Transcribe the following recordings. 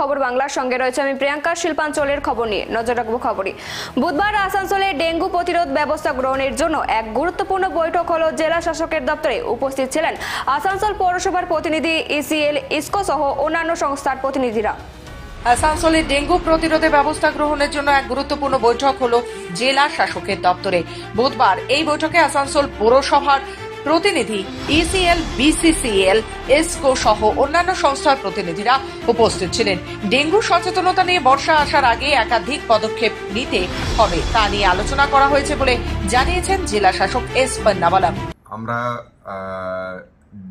খবর বাংলার সঙ্গে রয়েছে। আমি প্রিয়াঙ্কা শিল্পাঞ্চলের খবর নিয়ে নজর রাখব খবরই। বুধবার আসানসোলে ডেঙ্গু প্রতিরোধ ব্যবস্থা গ্রহণের জন্য এক গুরুত্বপূর্ণ বৈঠক হলো জেলা শাসকের দপ্তরে উপস্থিত ছিলেন আসানসোল পৌরসভার প্রতিনিধি ইসিএল ইসকো সহ অন্যান্য সংস্থার প্রতিনিধিরা। আসানসোলে ডেঙ্গু প্রতিরোধে ব্যবস্থা গ্রহণের জন্য এক গুরুত্বপূর্ণ বৈঠক হলো জেলা শাসকের দপ্তরে। বুধবার এই বৈঠকে আসানসোল পৌরসভার প্রতিনিধি ইসিএল বিসিসিএল এসকো সহ অন্যান্য সংস্থার প্রতিনিধিরা উপস্থিত ছিলেন। ডেঙ্গু সচেতনতা নিয়ে বর্ষা আসার আগে একাধিক পদক্ষেপ নিতে হবে তা নিয়ে আলোচনা করা হয়েছে বলে জানিয়েছেন জেলা শাসক এস পন্নাবালাম আমরা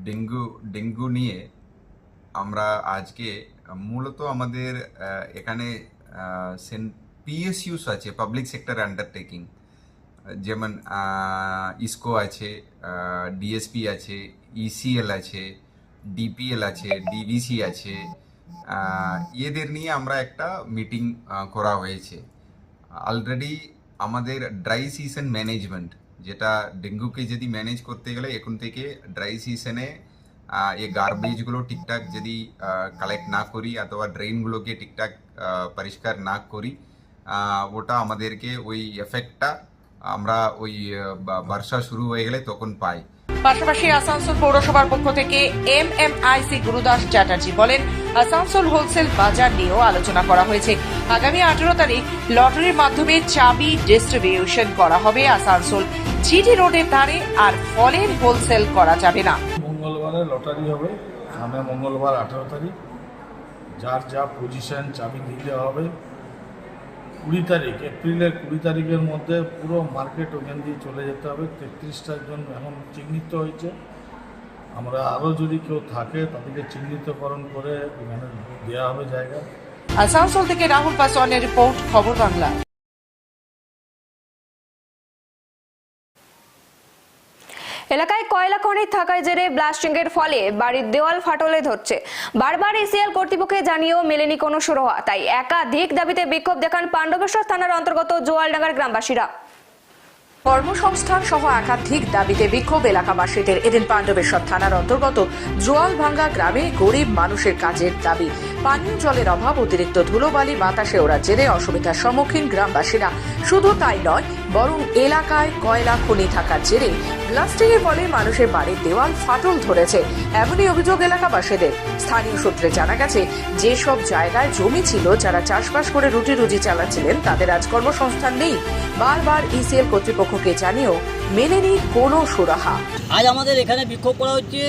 ডেঙ্গু ডেঙ্গু নিয়ে আমরা আজকে মূলত আমাদের এখানে পিএসইউস আছে পাবলিক সেক্টর আন্ডারটেকিং যেমন ইসকো আছে ডিএসপি আছে ইসিএল আছে ডিপিএল আছে ডিভিসি আছে এদের নিয়ে আমরা একটা মিটিং করা হয়েছে। অলরেডি আমাদের ড্রাই সিজন ম্যানেজমেন্ট যেটা ডেঙ্গুকে যদি ম্যানেজ করতে গেলে এখন থেকে ড্রাই সিজনে এই গার্বেজগুলো ঠিকঠাক যদি কালেক্ট না করি অথবা ড্রেনগুলোকে ঠিকঠাক পরিষ্কার না করি ওটা আমাদেরকে ওই এফেক্টটা আমরা ওই বা- বর্ষা শুরু হয়ে গেলে তখন পাই। পাশাপাশি আসানসোল পৌরসভার পক্ষ থেকে M M IC Gurudas Chatterjee বলেন আসানসোল হোলসেল বাজার নিয়েও আলোচনা করা হয়েছে। আগামী আঠেরো তারিখ লটারির মাধ্যমে চাবি ডিস্ট্রিবিউশন করা হবে আসানসোল। জিটি রোডের ধারে আর ফলের হোলসেল করা যাবে না। মঙ্গলবারে লটারি হবে। সামনে মঙ্গলবার আঠেরো তারিখ। যার যা পজিশন চাবি দিতে হবে। কুড়ি তারিখ, এপ্রিলের কুড়ি তারিখের মধ্যে পুরো মার্কেট ওখান দিয়ে চলে যেতে হবে। তেত্রিশটার জন্য এখন চিহ্নিত হয়েছে। আমরা আরও যদি কেউ থাকে, তাদেরকে চিহ্নিতকরণ করে এখানে দেওয়া হবে জায়গা। আসানসোল থেকে রাহুল পাসওয়ানের রিপোর্ট, খবর বাংলা। এলাকায় কয়লা খনি থাকার জেরে ব্লাস্টিং এর ফলে বাড়ির দেওয়াল ফাটলে ধরছে। বারবার এসিএল কর্তৃপক্ষে জানিয়েও মেলেনি কোনো সুরহা। তাই একাধিক দাবিতে বিক্ষোভ দেখান পাণ্ডবেশ্বর থানার অন্তর্গত জোয়ালডাঙ্গার গ্রামবাসীরা। কর্মসংস্থান সহ একাধিক দাবিতে বিক্ষোভ এলাকাবাসীদের। এদিন পাণ্ডবেশ্বর থানার অন্তর্গত জোয়ালভাঙ্গা গ্রামে গরিব মানুষের কাজের দাবি। পানীয় জলের অভাব, অতিরিক্ত ধুলোবালি, বাতাসে ওরা জেরে অসুবিধার সম্মুখীন গ্রামবাসীরা। শুধু তাই নয়, বরং এলাকায় কয়লা, খনি থাকার জেরে ব্লাস্টিং এর ফলে মানুষের বাড়ির দেওয়াল ফাটল ধরেছে। এমনই অভিযোগ এলাকাবাসীদের। স্থানীয় সূত্রে জানা গেছে, যেসব জায়গায় জমি ছিল, যারা চাষবাস করে রুটি রুজি চালাচ্ছিলেন, তাদের আজ কর্মসংস্থান নেই। বারবার ইসিএল কর্তৃপক্ষকে জানিয়েও মেলেনি কোনো সুরাহা। আজ আমাদের এখানে বিক্ষোভ করা হচ্ছে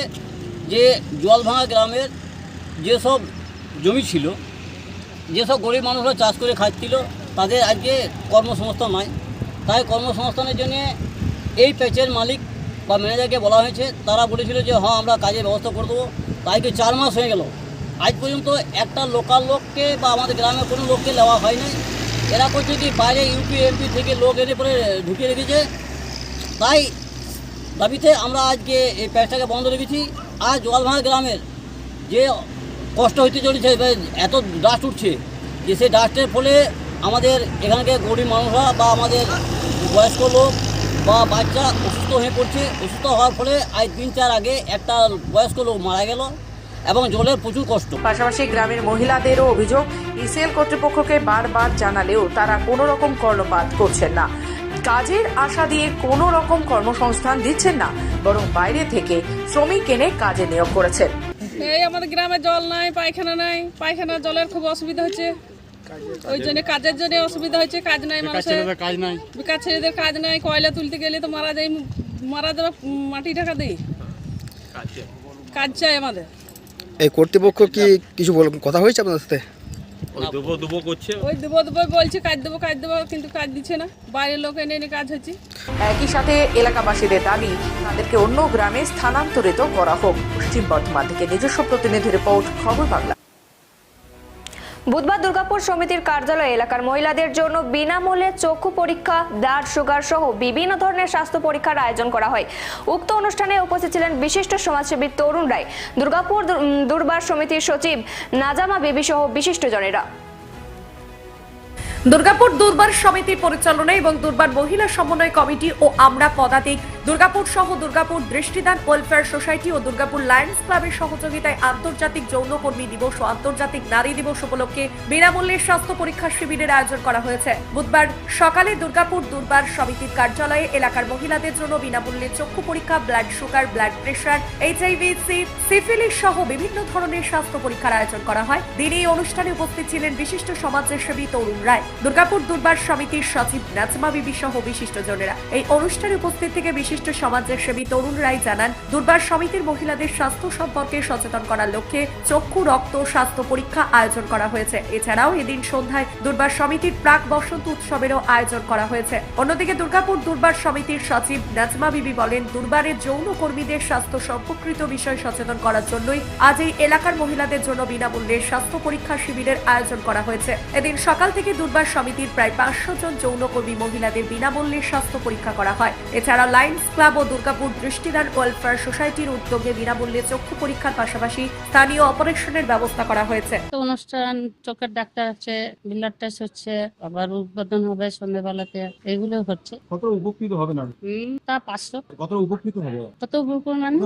যে জলভাঙা গ্রামের যেসব জমি ছিল, যেসব গরিব মানুষরা চাষ করে খাচ্ছিল, তাদের আজকে কর্মসংস্থান নাই। তাই কর্মসংস্থানের জন্য এই প্যাচের মালিক বা ম্যানেজারকে বলা হয়েছে, তারা বলেছিল যে হ্যাঁ আমরা কাজের ব্যবস্থা করে দেবো। তাই কি চার মাস হয়ে গেল। আজ পর্যন্ত একটা লোকাল লোককে বা আমাদের গ্রামের কোনো লোককে নেওয়া হয়নি এরা করছে কি, বাইরে ইউপি এমপি থেকে লোক এনে পরে ঢুকিয়ে রেখেছে। তাই দাবিতে আমরা আজকে এই প্যাচটাকে বন্ধ রেখেছি। আর জলভাঙা গ্রামের যে কষ্ট হইতে চলেছে বা এত ডাস্ট উঠছে যে সেই ডাস্টের ফলে আমাদের এখানকার গরিব মানুষরা বা আমাদের বয়স্ক লোক বা বাচ্চা অসুস্থ হয়ে পড়ছে। অসুস্থ হওয়ার ফলে আজ তিন চার আগে একটা বয়স্ক লোক মারা গেল এবং জলের প্রচুর কষ্ট। পাশাপাশি গ্রামের মহিলাদেরও অভিযোগ ইসিএল কর্তৃপক্ষকে বারবার জানালেও তারা কোনো রকম কর্ণপাত করছেন না। কাজের আশা দিয়ে কোনো রকম কর্মসংস্থান দিচ্ছেন না, বরং বাইরে থেকে শ্রমিক এনে কাজে নিয়োগ করেছেন। এই আমাদের গ্রামে জল নাই পায়খানা নাই। পায়খানা জলের খুব অসুবিধা হচ্ছে। ওই জন্য কাজের জন্য অসুবিধা হচ্ছে কাজ নাই মানুষের। কাজ নাই। বেকার ছেলেদের কাজ নাই কয়লা তুলতে গেলে তো মারা যায় মারা যাবে মাটি টাকা দেই কাজ চাই আমাদের। এই কর্তৃপক্ষ কি কিছু বল কথা হয়েছে আপনাদের সাথে? ওই দেবো দেবো বলছে কাজ দেবো কাজ দেবো কিন্তু কাজ দিচ্ছে না। বাইরের লোক এনে এনে কাজ হচ্ছে। একই সাথে এলাকাবাসীদের দাবি, তাদেরকে অন্য গ্রামে স্থানান্তরিত করা হোক। পশ্চিম বর্ধমান থেকে নিজস্ব প্রতিনিধি রিপোর্ট, খবর বাংলা। বুধবার দুর্গাপুর সমিতির কার্যালয়ে এলাকার মহিলাদের জন্য বিনামূল্যে চক্ষু পরীক্ষা, ব্লাড সুগার সহ বিভিন্ন ধরনের স্বাস্থ্য পরীক্ষার আয়োজন করা হয়। উক্ত অনুষ্ঠানে উপস্থিত ছিলেন বিশিষ্ট সমাজসেবী তরুণ রায়। দুর্গাপুর দুর্বার সমিতির সচিব নাজামা বেবি সহ বিশিষ্টজনেরা। দুর্গাপুর দুর্বার সমিতির পরিচালনায় এবং দুর্বার মহিলা সমন্বয় কমিটি ও আমরা পদাতিক দুর্গাপুর সহ দুর্গাপুর দৃষ্টিদান ওয়েলফেয়ার সোসাইটি ও দুর্গাপুর লায়ন্স ক্লাবের সহযোগিতায় আন্তর্জাতিক যৌনকর্মী দিবস ও আন্তর্জাতিক নারী দিবস উপলক্ষে বিনামূল্যে স্বাস্থ্য পরীক্ষা শিবিরের আয়োজন করা হয়েছে। বুধবার সকালে দুর্গাপুর দুর্বার সমিতির কার্যালয়ে এলাকার মহিলাদের জন্য বিনামূল্যে চক্ষু পরীক্ষা blood sugar blood pressure HIV syphilis সহ বিভিন্ন ধরনের স্বাস্থ্য পরীক্ষার আয়োজন করা হয়। দিনে এই অনুষ্ঠানে উপস্থিত ছিলেন বিশিষ্ট সমাজসেবী তরুণ রায়। দুর্গাপুর দুর্বার সমিতির সচিব নাজমা বিবি সহ বিশিষ্টজনেরা। এই অনুষ্ঠানে উপস্থিত থেকে বিশিষ্ট সমাজসেবী তরুণ রায় জানান, দুর্বার সমিতির মহিলাদের স্বাস্থ্য সম্পর্কে সচেতন করার লক্ষ্যে চক্ষু, রক্ত, স্বাস্থ্য পরীক্ষা আয়োজন করা হয়েছে। এছাড়াও এদিন সন্ধ্যায় দুর্বার সমিতির প্রাক বসন্ত উৎসবেরও আয়োজন করা হয়েছে। অন্যদিকে দুর্গাপুর দুর্বার সমিতির সচিব নাজমা বিবি বলেন দুর্বারের যৌন কর্মীদের স্বাস্থ্য সম্পর্কিত বিষয় সচেতন করার জন্যই আজ এই এলাকার মহিলাদের জন্য বিনামূল্যে স্বাস্থ্য পরীক্ষা শিবিরের আয়োজন করা হয়েছে। এদিন সকাল থেকে দুর্বার সমিতির প্রায় পাঁচশো জন যৌনকর্মী মহিলাদের বিনামূল্যে স্বাস্থ্য পরীক্ষা করা হয়। এছাড়া লায়ন্স ক্লাব ও দুর্গাপুর দৃষ্টিদান ওয়েলফেয়ার সোসাইটির উদ্যোগে বিনামূল্যে চক্ষু পরীক্ষার পাশাপাশি স্থানীয় অপারেশনের ব্যবস্থা করা হয়েছে। অনুষ্ঠান চোখের ডাক্তার আছে ব্লাড টেস্ট হচ্ছে আবার উদ্বোধন হবে সন্ধ্যেবেলাতে এগুলো হচ্ছে। কত উপকৃত হবে না তা পাঁচশো। কত উপকৃত হবে? কত উপর মানে?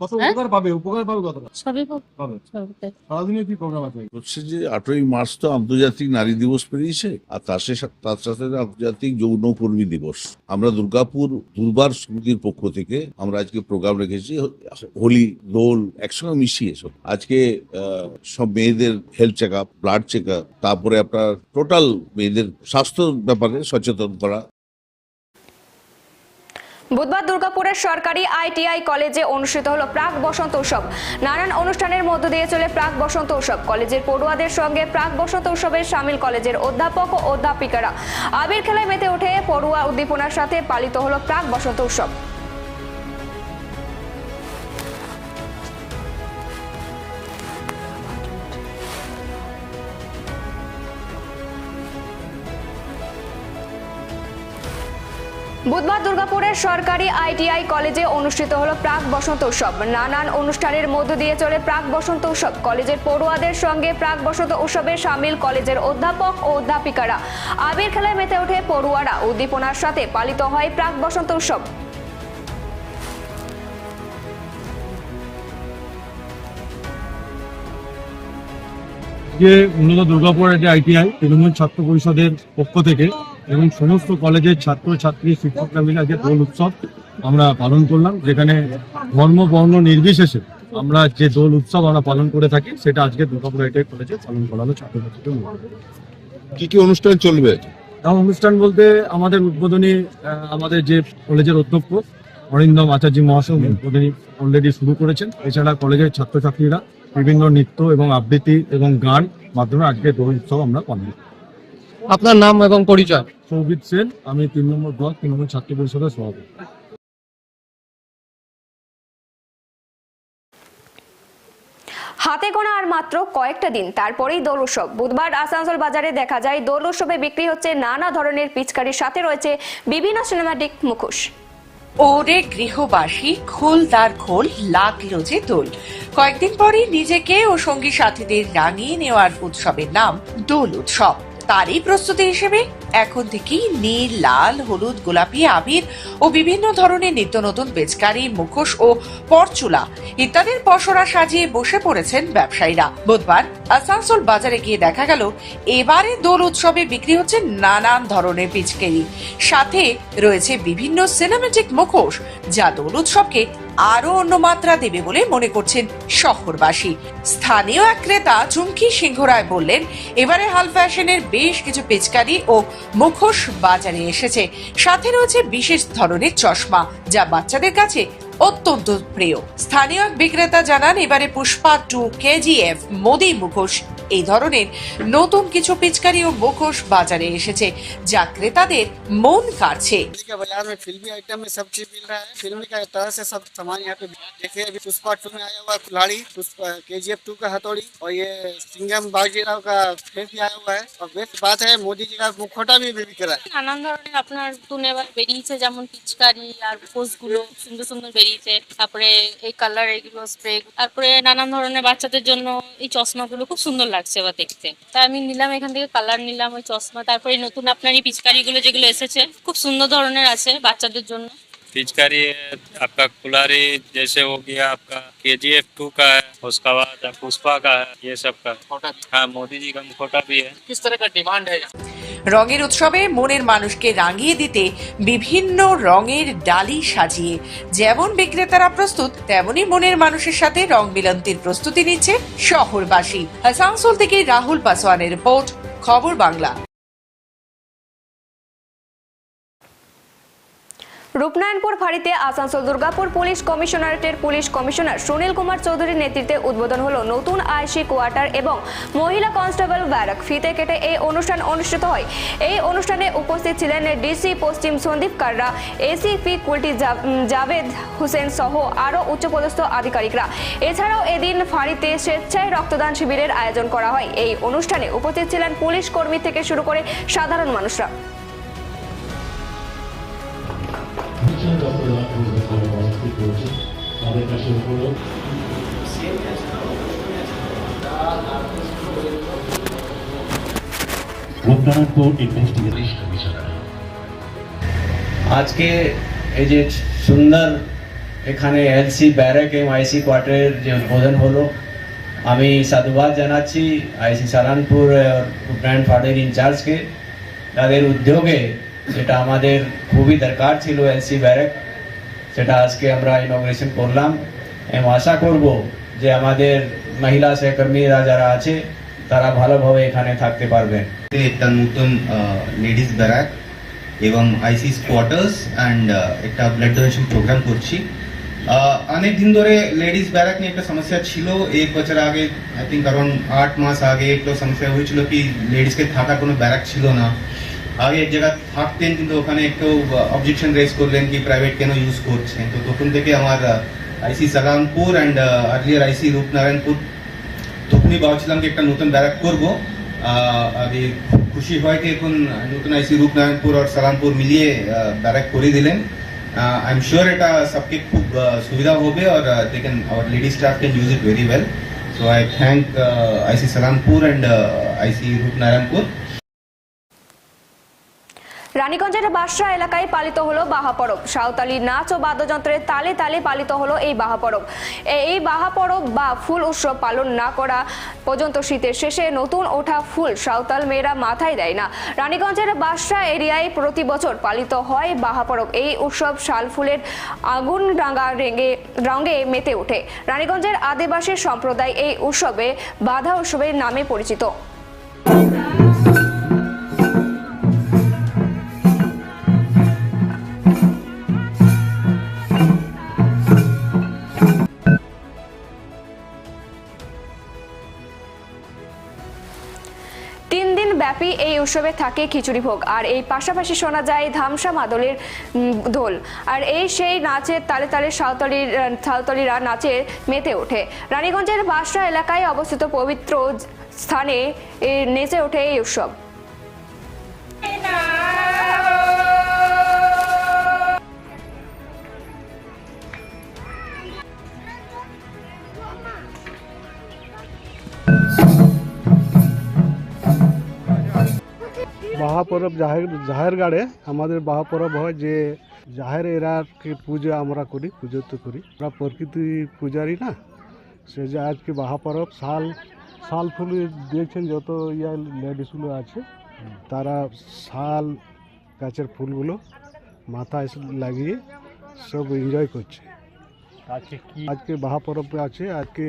কত হ্যাঁ? উপকার পাবে? উপকার পাবে কতটা? সবই পাবে। সারাদিনে কি প্রোগ্রাম আছে? হচ্ছে যে আটই মার্চ তো আন্তর্জাতিক নারী দিবস পেরিয়েছে আর তার সে- তার সাথে আন্তর্জাতিক যৌন কর্মী দিবস। আমরা দুর্গাপুর দুর্বার সমিতির পক্ষ থেকে আমরা আজকে প্রোগ্রাম রেখেছি, হোলি, দোল একসঙ্গে মিশিয়ে সব। আজকে সব মেয়েদের health check up blood check up তারপরে আপনার টোটাল মেয়েদের স্বাস্থ্য ব্যাপারে সচেতন করা। বুধবার দুর্গাপুরের সরকারি আইটিআই কলেজে অনুষ্ঠিত হলো প্রাক বসন্ত উৎসব। নানান অনুষ্ঠানের মধ্য দিয়ে চলে প্রাক বসন্ত উৎসব। কলেজের পড়ুয়াদের সঙ্গে প্রাক বসন্ত উৎসবে সামিল কলেজের অধ্যাপক ও অধ্যাপিকারা। আবির খেলায় মেতে উঠে পড়ুয়া উদ্দীপনার সাথে পালিত হলো প্রাক বসন্ত উৎসব। বুধবার দুর্গাপুরের সরকারি আইটিআই কলেজে অনুষ্ঠিত হলো প্রাক বসন্ত উৎসব। নানান অনুষ্ঠানের মধ্য দিয়ে চলে প্রাক বসন্ত উৎসব। কলেজের পড়ুয়াদের সঙ্গে প্রাক বসন্ত উৎসবে সামিল কলেজের অধ্যাপক ও অধ্যাপিকারা। আবির খেলায় মেতে ওঠে পড়ুয়ারা। উদ্দীপনার সাথে পালিত হয় প্রাক বসন্ত উৎসব। যে উন্নত দুর্গাপুরের যে আইটিআই, তৃণমূল ছাত্র পরিষদের পক্ষ থেকে এবং সমস্ত কলেজের ছাত্র ছাত্রী শিক্ষকরা মিলে আজকে দোল উৎসব আমরা পালন করলাম যেখানে ধর্ম বর্ণ নির্বিশেষে আমরা যে দোল উৎসব আমরা পালন করে থাকি সেটা আজকে দুর্গাপুর আইটিআই কলেজে পালন করা হলো ছাত্রছাত্রীদের মধ্যে। কি কি অনুষ্ঠান চলবে? এবং অনুষ্ঠান বলতে আমাদের উদ্বোধনী আমাদের যে কলেজের অধ্যক্ষ অরিন্দম আচার্য মহাশয় উদ্বোধনী অলরেডি শুরু করেছেন। এছাড়া কলেজের ছাত্রছাত্রীরা বিভিন্ন নৃত্য এবং আবৃত্তি এবং গান মাধ্যমে আজকে দোল উৎসব আমরা পালন করি। আপনার নাম এবং পরিচয়? সৌভিত সেন আমি তিন নম্বর ব্লক তৃণমূল ছাত্র পরিষদের সভাপতি। হাতে গোনা আর মাত্র কয়েকটা দিন তারপরেই দোল উৎসব। বুধবার আসানসোল বাজারে দেখা যায় দোল উৎসবে বিক্রি হচ্ছে নানা ধরনের পিচকারির সাথে রয়েছে বিভিন্ন সিনেমাটিক মুখোশ। ওরে গৃহবাসী খোল তার খোল লাগল যে দোল। কয়েকদিন পরে নিজেকে ও সঙ্গী সাথীদের রাঙিয়ে নেওয়ার উৎসবের নাম দোল উৎসব। তারই প্রস্তুতি হিসেবে এখন থেকেই নীল, লাল, হলুদ, গোলাপি, আবির ও বিভিন্ন ধরনের নিত্য নতুন বেচকারি মুখোশ ও পরচুলা ইত্যাদির পসরা সাজিয়ে বসে পড়েছেন ব্যবসায়ীরা। বুধবার আসানসোল বাজারে গিয়ে দেখা গেল এবারে দোল উৎসবে বিক্রি হচ্ছে নানান ধরনের পিচকারি। সাথে রয়েছে বিভিন্ন সিনেমেটিক মুখোশ যা দোল উৎসবকে আরও অন্য মাত্রা দেবে বলে মনে করছেন শহরবাসী। স্থানীয় এক ক্রেতা চুমকি সিংহ রায় বললেন, এবারে হাল ফ্যাশনের বেশ কিছু পেচকারি ও মুখোশ বাজারে এসেছে। সাথে রয়েছে বিশেষ ধরনের চশমা, যা বাচ্চাদের কাছে অত্যন্ত প্রিয় স্থানীয় এক বিক্রেতা জানান এবারে পুষ্পা টু কেজিএফ মোদি মুখোশ এই ধরনের নতুন কিছু পিচকারি ও মুখোশ বাজারে এসেছে যা ক্রেতাদের মন কাড়ছে के बाजार में फिल्मी आइटम में सब चीज मिल रहा है फिल्मी का तरह से सब सामान यहाँ पे देखिए अभी पुष्पा टू में आया हुआ है कुल्हाड़ी पुष्पा के जी एफ टू का हथौड़ी और ये सिंगम बाजीराव का फेस भी आया हुआ है और बेस्ट बात है मोदी जी का मुखोटा भी बिक रहा है নানান ধরনের আপনার নতুন এবার বেরিয়েছে যেমন পিচকারি আর পোস্টগুলো সুন্দর সুন্দর বেরিয়েছে তারপরে এই কালার এগুলো স্প্রে তারপরে নানান ধরনের বাচ্চাদের জন্য এই চশমাগুলো খুব সুন্দর লাগছে এবার দেখতে তাই আমি নিলাম এখান থেকে কালার নিলাম ওই চশমা তারপরে নতুন আপনার এই পিচকারিগুলো যেগুলো এসেছে খুব সুন্দর ধরনের আছে বাচ্চাদের জন্য पिचकारी है आपका कुलारी जैसे हो गया आपका के जी एफ टू का है उसका बाद पुष्पा का है ये सब का हाँ मोदी जी का मुखोटा भी है किस तरह का डिमांड है রঙের উৎসবে মনের মানুষকে রাঙিয়ে দিতে বিভিন্ন রঙের ডালি সাজিয়ে, যেমন বিক্রেতারা প্রস্তুত, তেমনই মনের মানুষের সাথে রং মিলন্তির প্রস্তুতি নিচ্ছে শহরবাসী। আসানসোল থেকে রাহুল পাসওয়ানের রিপোর্ট, খবর বাংলা। রূপনারায়ণপুর ফাঁড়িতে আসানসোল দুর্গাপুর পুলিশ কমিশনারেটের পুলিশ কমিশনার সুনীল কুমার চৌধুরীর নেতৃত্বে উদ্বোধন হলো নতুন আইসি কোয়ার্টার এবং মহিলা কনস্টেবল ব্যারাক। ফিতে কেটে এই অনুষ্ঠান অনুষ্ঠিত হয়। এই অনুষ্ঠানে উপস্থিত ছিলেন ডিসি পশ্চিম সন্দীপ কাররা এসিপি কুলটি জাভেদ হোসেন সহ আরও উচ্চপদস্থ আধিকারিকরা। এছাড়াও এদিন ফাঁড়িতে স্বেচ্ছায় রক্তদান শিবিরের আয়োজন করা হয়। এই অনুষ্ঠানে উপস্থিত ছিলেন পুলিশ কর্মী থেকে শুরু করে সাধারণ মানুষরা। আজকে এই যে সুন্দর এখানে এলসি ব্যারাক এবং আইসি কোয়ার্টারের যে উদ্বোধন হলো, আমি সাধুবাদ জানাচ্ছি আইসি সালানপুর ব্র্যান্ড ফার্ডের ইনচার্জকে তাদের উদ্যোগে যেটা আমাদের খুবই দরকার ছিল এলসি ব্যারাক সেটা আজকে আমরা ইনগ্রেশন করলাম। এবং আশা করব যে আমাদের মহিলা সহকর্মীরা যারা আছে, তারা ভালোভাবে এখানে থাকতে পারবেন একটা নতুন লেডিস ব্যারাক এবং আইসিস কোয়ার্টার্স অ্যান্ড একটা ব্লাড ডোনেশন প্রোগ্রাম করছি। অনেক দিন ধরে লেডিস ব্যারাক নিয়ে একটা সমস্যা ছিল। এক বছর আগে আই থিঙ্ক অ্যারাউন্ড আট মাস আগে একটা সমস্যা হয়েছিল কি লেডিসকে থাকার কোনো ব্যারাক ছিল না। আগে এক জায়গায় থাকতেন কিন্তু ওখানে একটু অবজেকশন রেজ করলেন কি প্রাইভেট কেন ইউজ করছেন? তো তখন থেকে আমার IC Salampur and earlier IC Rupnarayanpur. তখনই ভাবছিলাম যে একটা নতুন ব্যারাক করব। আহ, আমি খুব খুশি হয় কি এখন নতুন আইসি রূপনারায়ণপুর আর সালামপুর মিলিয়ে ব্যারাক করে দিলেন। আই এম শিওর এটা সবকে খুব আহ, সুবিধা হবে আর দেখেন our lady staff can use it very well so I thank IC Salanpur and IC Rupnarayanpur. রানীগঞ্জের বাসরা এলাকায় পালিত হলো বাহা পরব। সাঁওতালি নাচ ও বাদ্যযন্ত্রের তালে তালে পালিত হলো এই বাহা পরব। এই বাহা পরব বা ফুল উৎসব পালন না করা পর্যন্ত শীতের শেষে নতুন ওঠা ফুল সাঁওতাল মেয়েরা মাথায় দেয় না। রানীগঞ্জের বাসরা এরিয়ায় প্রতি বছর পালিত হয় বাহা পরব। এই উৎসব শাল ফুলের আগুন রাঙা রেঙে, রঙে মেতে ওঠে। রানীগঞ্জের আদিবাসী সম্প্রদায় এই উৎসবে বাধা উৎসবের নামে পরিচিত। ব্যাপী এই উৎসবে থাকে খিচুড়ি ভোগ। আর এই পাশাপাশি শোনা যায় ধামসা মাদলের দোল। আর এই সেই নাচের তালে তালে সাঁওতালির, সাঁওতালিরা নাচে মেতে ওঠে। রানীগঞ্জের বাসরা এলাকায় অবস্থিত পবিত্র স্থানে নেচে ওঠে এই উৎসব। বাহা পরব জাহের জাহের গাড়ে আমাদের বাহা পরব হয় যে জাহের এরাকে পুজো আমরা করি পুজো তো করি। আমরা প্রকৃতি পূজারি না সে যে আজকে বাহা পরব শাল শাল ফুল দেখছেন যত ইয়া লেডিসগুলো আছে তারা শাল গাছের ফুলগুলো মাথায় লাগিয়ে সব এনজয় করছে। আজকে কি? আজকে বাহা পরব আছে আজকে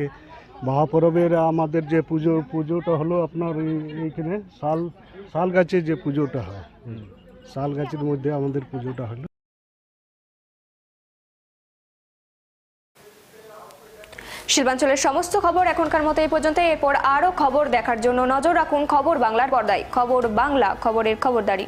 বাহা পরবের আমাদের যে পুজো পুজোটা হলো আপনার এই- এইখানে শাল শাল গাছের যে পুজোটা হয়। শাল গাছের মধ্যে আমাদের পুজোটা হলো। শিল্পাঞ্চলের সমস্ত খবর এখনকার মতো এই পর্যন্ত। এরপর আরও খবর দেখার জন্য নজর রাখুন খবর বাংলার পর্দায়। খবর বাংলা খবরের খবরদারি।